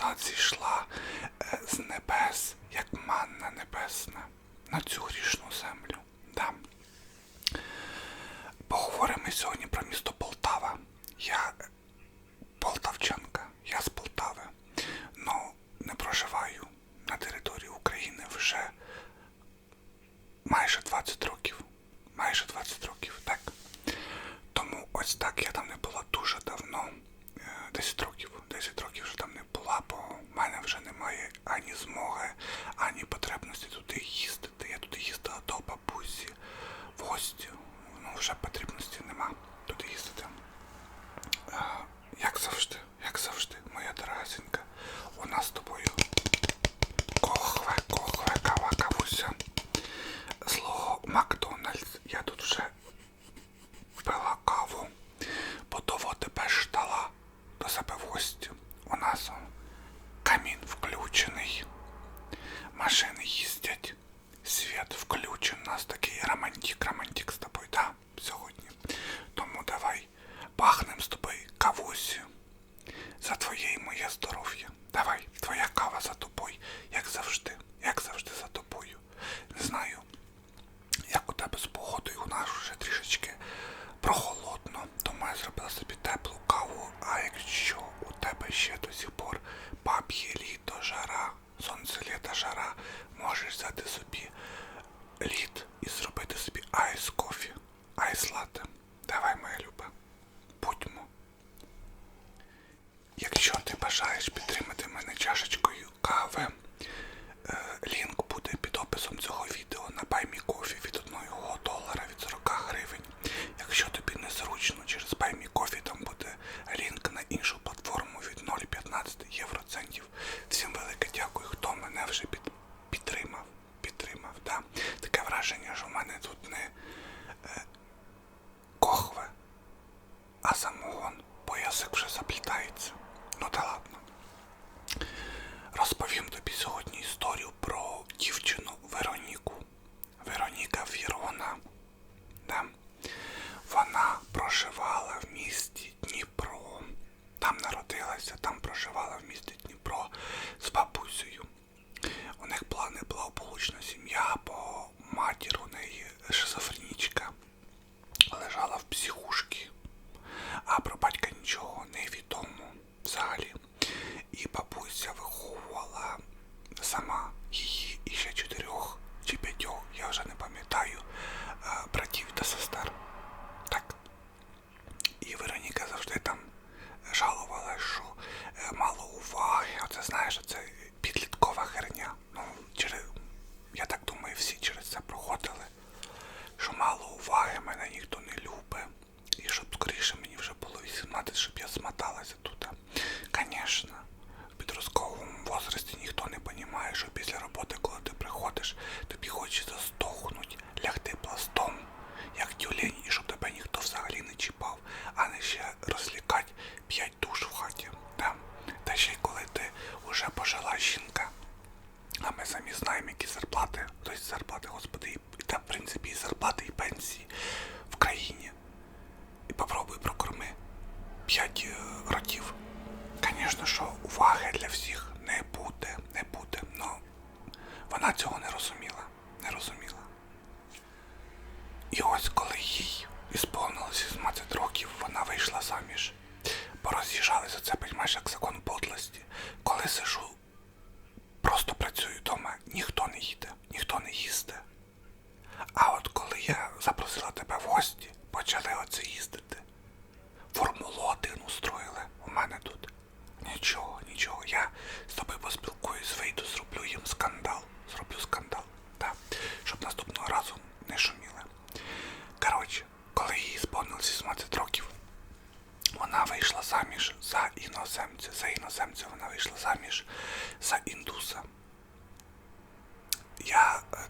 роса зійшла е, з небес, як манна небесна, на цю грішну землю. Да. Поговоримо сьогодні про місто Полтава. Я Полтавчанка, я з Полтави, но не проживаю на території України вже майже 20 років. Майже 20 років, так. Тому ось так я там не була дуже давно. Е, 10 років, 10 років вже там не слабо. У мене вже немає ані змоги, ані потребності туди Якщо ти бажаєш підтримати мене чашечкою кави, е, лінк буде під описом цього відео на Баймікофі від 1 долара від 40 гривень. Якщо тобі незручно через BuyMeCoffee,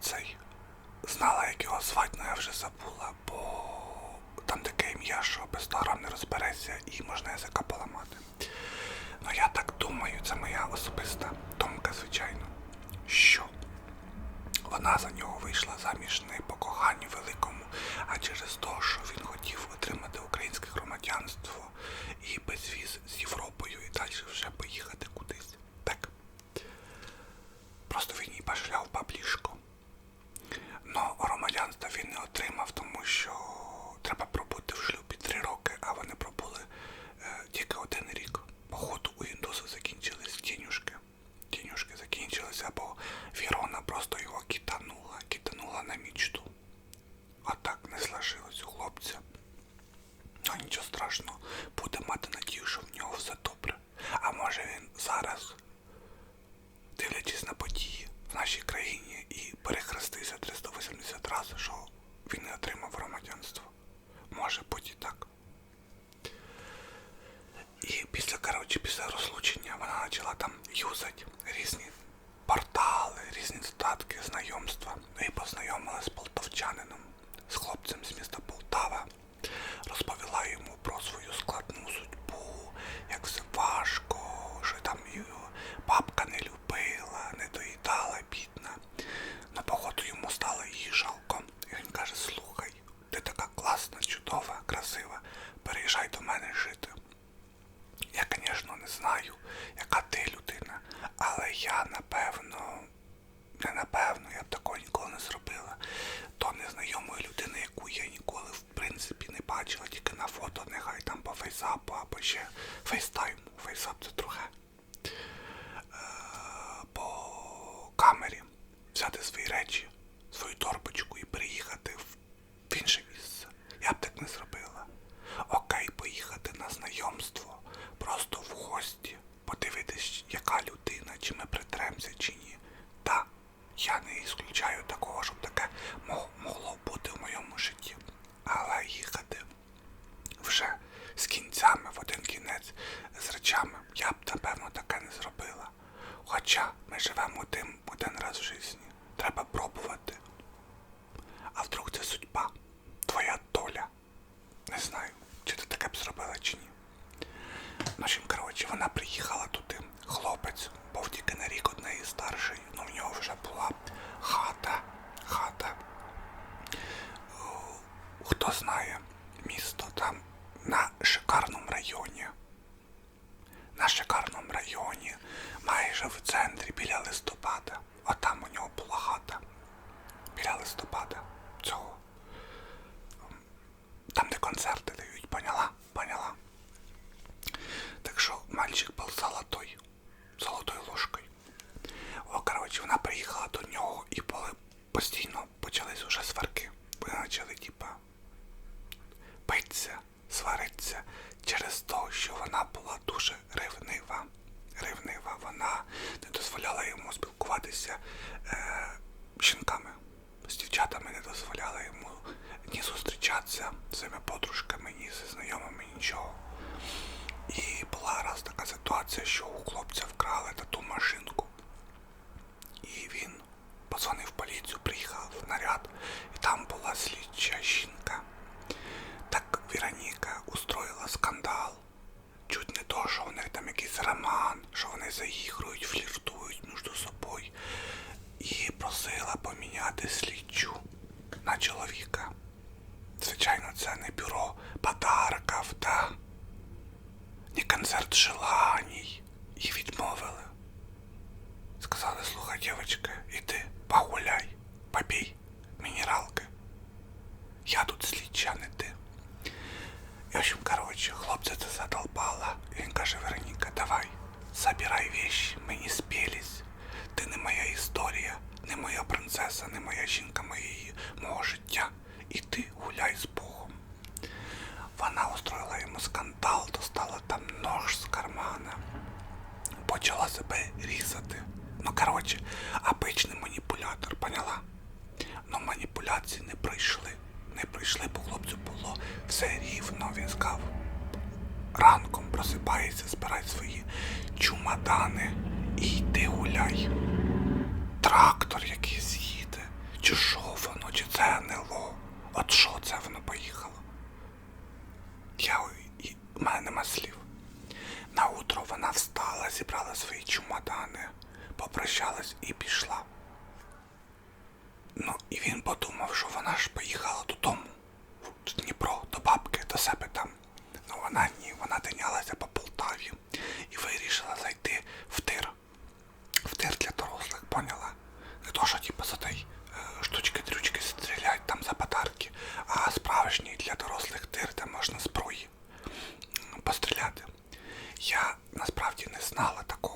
цей. Знала, як його звати, але я вже забула, бо там таке ім'я, що без того не розбереться і можна язика поламати. Ну я так думаю, це моя особиста думка, звичайно, що вона за нього вийшла заміж не по коханню великому, а через те, що він хотів отримати українське громадянство і безвіз з Європою і далі вже поїхати кудись. Так. Просто він її башляв. Почала там юзати різні портали, різні додатки, знайомства. Ну І познайомилася з полтавчанином, з хлопцем з міста Полтава. Розповіла йому про свою складну судьбу, як все важко, що там його бабка не любила, не доїдала, бідна. Ну, походу йому стало її жалко. І він каже: слухай, ти така класна, чудова, красива, переїжджай до мене жити. Я, звісно, не знаю, яка ти людина, але я напевно, не напевно, я б такого ніколи не зробила. То незнайомої людини, яку я ніколи в принципі не бачила, тільки на фото, нехай там по фейсапу або ще фейстайм, Фейсап це друге. Е, по камері взяти свої речі, свою торбочку і переїхати в, в інше місце. Я б так не зробила. Окей, поїхати на знайомство, просто в гості, подивитись, яка людина, чи ми притремся, чи ні. Та, я не ісключаю такого, щоб таке мо- могло бути в моєму житті. Але їхати вже з кінцями в один кінець з речами я б напевно таке не зробила. Хоча ми живемо один, один раз в житті. Треба пробувати. А вдруг це судьба, твоя доля. Не знаю, чи ти таке б зробила чи ні. В общем, коротше, вона приїхала туди. Хлопець був тільки на рік однеї старший, ну в нього вже була хата. Хата. О, Хто знає місто там на шикарному районі. На шикарному районі, майже в центрі біля листопада. А там у нього була хата. Біля листопада. Цього. Там, де концерти дають, поняла? Поняла. Так що мальчик був золотой. Золотою ложкою. О, коротше, вона приїхала до нього і були постійно почались уже сварки. Почали, типа, битися, свариться через те, що вона була дуже ревнива. Ревнива, вона не дозволяла йому спілкуватися е, з жінками, з дівчатами не дозволяла йому ні зустрічатися з своїми подружками, ні зі знайомими, нічого. І була раз така ситуація, що у хлопця вкрали тату машинку. І він позвонив в поліцію, приїхав наряд, і там була слідча жінка. Так Вероніка устроїла скандал. Чуть не то, що у них там якийсь роман, що вони заігрують, фліртують між собою. І просила поміняти слідчу на чоловіка. Звичайно, це не бюро подарків, та не концерт желаній. І відмовили. Сказали, слухай, дівчинка, іди, погуляй, попій мінералки. Я тут слідча, не ти. І, в общем, короче, хлопця це задолбало. І він каже, Вероніка, давай, забирай вещи, ми не спілись. Ти не моя історія, не моя принцеса, не моя жінка моєї, мого життя. І ти гуляй з Богом. Вона устроїла йому скандал, достала там нож з кармана, почала себе різати. Ну, коротше, обичний маніпулятор, поняла? Ну маніпуляції не пройшли. Не пройшли, бо хлопцю було все рівно. Він сказав. Ранком просипається, збирай свої чумадани і йди гуляй. Трактор якийсь їде. Чи що воно, чи це НЛО? От що це воно поїхало? Я і мене нема слів. На утро вона встала, зібрала свої чумадани, попрощалась і пішла. Ну, і він подумав, що вона ж поїхала додому, в Дніпро, до бабки, до себе там. Ну вона ні, вона тинялася по Полтаві і вирішила зайти в тир. В тир для дорослих, поняла? Не то, що типу за той е, штучки-дрючки стрілять там за подарки, а справжній для дорослих тир, де можна зброї постріляти. Я насправді не знала такого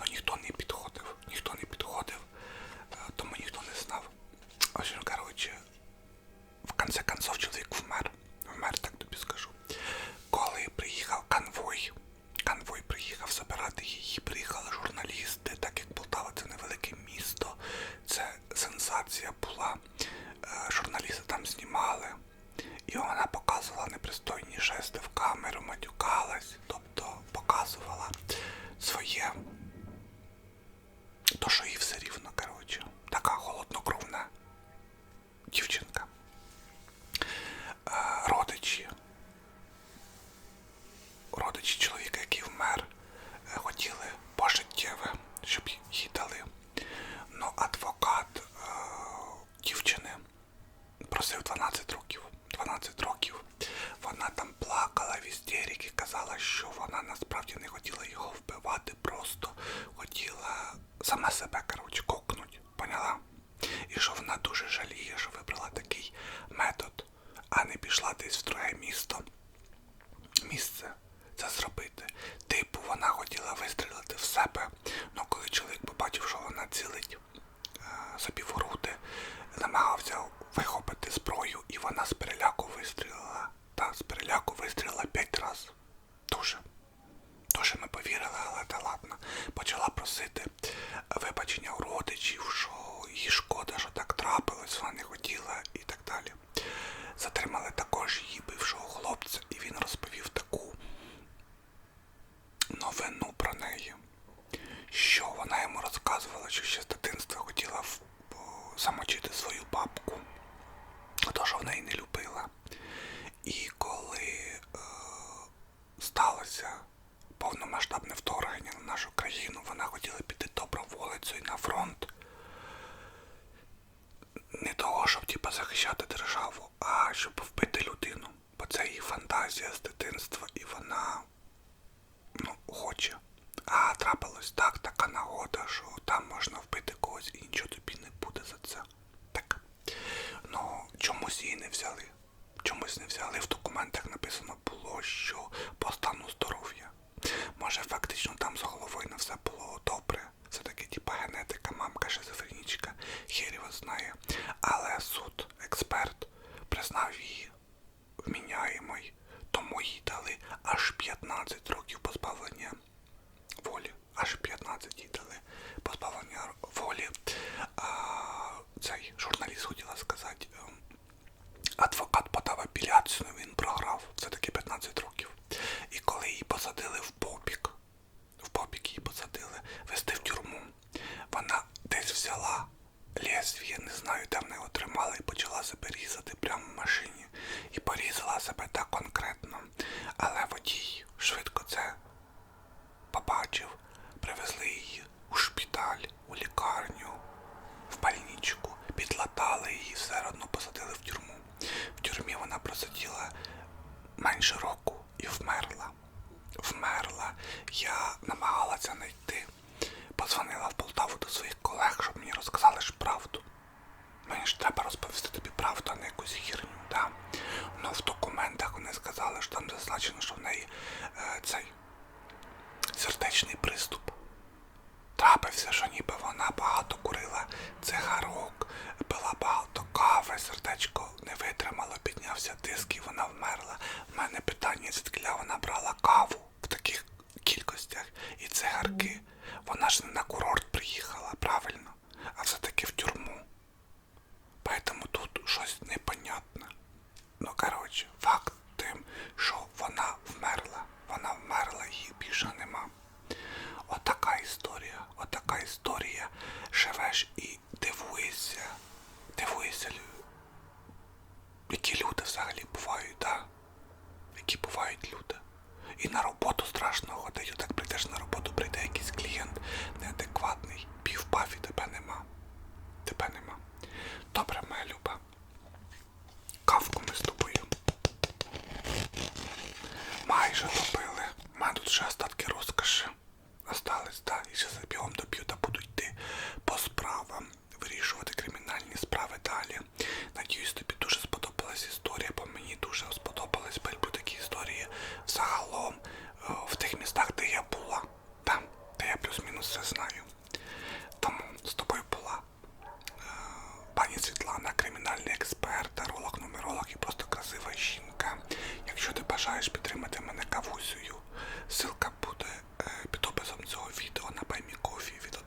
але ніхто не пішла десь в друге місто. Місце це зробити. Типу, вона хотіла вистрілити в себе, Ну, коли чоловік побачив, що вона цілить е, собі в груди, намагався вихопити зброю, і вона з переляку вистрілила. Та з переляку вистрілила п'ять разів. Дуже. Дуже ми повірили, але та ладно. Почала просити просиділа менше року і вмерла. Вмерла. Я намагалася знайти. Позвонила в Полтаву до своїх колег, щоб мені розказали ж правду. Мені ж треба розповісти тобі правду, а не якусь хірню, да? Ну в документах вони сказали, що там зазначено, що в неї е, цей сердечний приступ трапився, що ніби вона багато курила цигарок, пила багато кави, сердечко не витримало, піднявся тиск і вона вмерла. У мене питання, звідки вона брала каву. кримінальний експерт, таролог, нумеролог і просто красива жінка. Якщо ти бажаєш підтримати мене кавусею, ссылка буде е, під описом цього відео на Баймі Кофі від